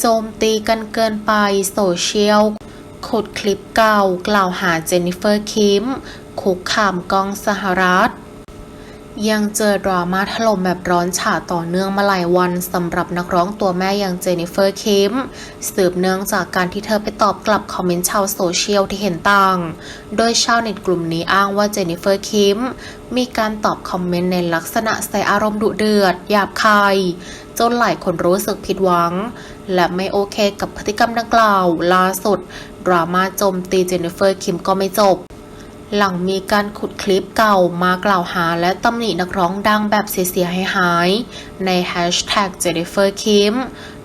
โจมตีกันเกินไปโซเชียลขุดคลิปเก่ากล่าวหาเจนนิเฟอร์คิมคุกคามกองสหรัฐ ยังเจอดราม่าถล่มแบบร้อนฉาต่อเนื่องมาหลายวันสำหรับนักร้องตัวแม่อย่างเจนนิเฟอร์คิมสืบเนื่องจากการที่เธอไปตอบกลับคอมเมนต์ชาวโซเชียลที่เห็นต่าง โดยชาวเน็ตกลุ่มนี้อ้างว่าเจนนิเฟอร์คิมมีการตอบคอมเมนต์ในลักษณะใส่อารมณ์ดุเดือดหยาบคายจนหลายคนรู้สึกผิดหวัง และไม่โอเคกับพฤติกรรมดังกล่าวล่าสุดดราม่าโจมตีเจนนิเฟอร์คิมก็ไม่จบ หลังมีการขุดคลิปเก่ามากล่าวหาและตำหนินักร้องดังแบบเสียหายๆในแฮชแท็ก Jennifer Kim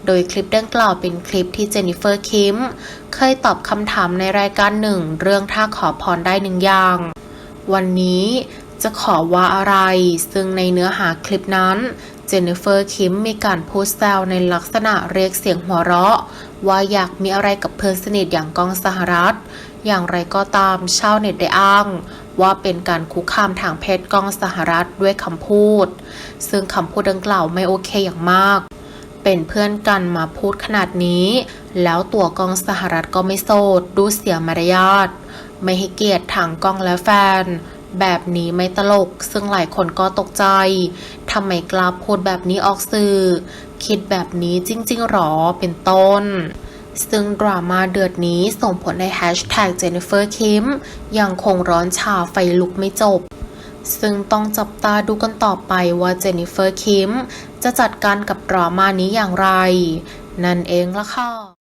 โดยคลิปดังกล่าวเป็นคลิปที่เจนนิเฟอร์คิมเคยตอบคำถามในรายการหนึ่งเรื่องถ้าขอพรได้หนึ่งอย่าง วันนี้จะขอว่าอะไร ซึ่งในเนื้อหาคลิปนั้น เจนนิเฟอร์คิมมีการพูดแซวในลักษณะเรียกเสียงหัวเราะ ว่าอยากมีอะไรกับเพื่อนสนิทอย่างกองสหรัฐ อย่างไรก็ตามชาวเน็ตได้อ้าง ว่าเป็นการคุกคามทางเพศกองสหรัฐด้วยคำพูด ซึ่งคำพูดดังกล่าวไม่โอเคอย่างมาก เป็นเพื่อนกันมาพูดขนาดนี้ แล้วตัวกองสหรัฐก็ไม่โสดดูเสียมารยาทไม่ให้เกียรติทางกองและแฟน แบบนี้ไม่ตลก ซึ่งหลายคนก็ตกใจทำไมกล้าพูดแบบนี้ออกสื่อ คิดแบบนี้จริงๆหรอเป็นต้น ซึ่งดราม่าเดือดนี้ส่งผลในแฮชแท็กเจนนิเฟอร์คิมยังคงร้อนชาไฟลุกไม่จบ ซึ่งต้องจับตาดูกันต่อไปว่าเจนนิเฟอร์คิมจะจัดการกับดราม่านี้อย่างไร นั่นเองละค่ะ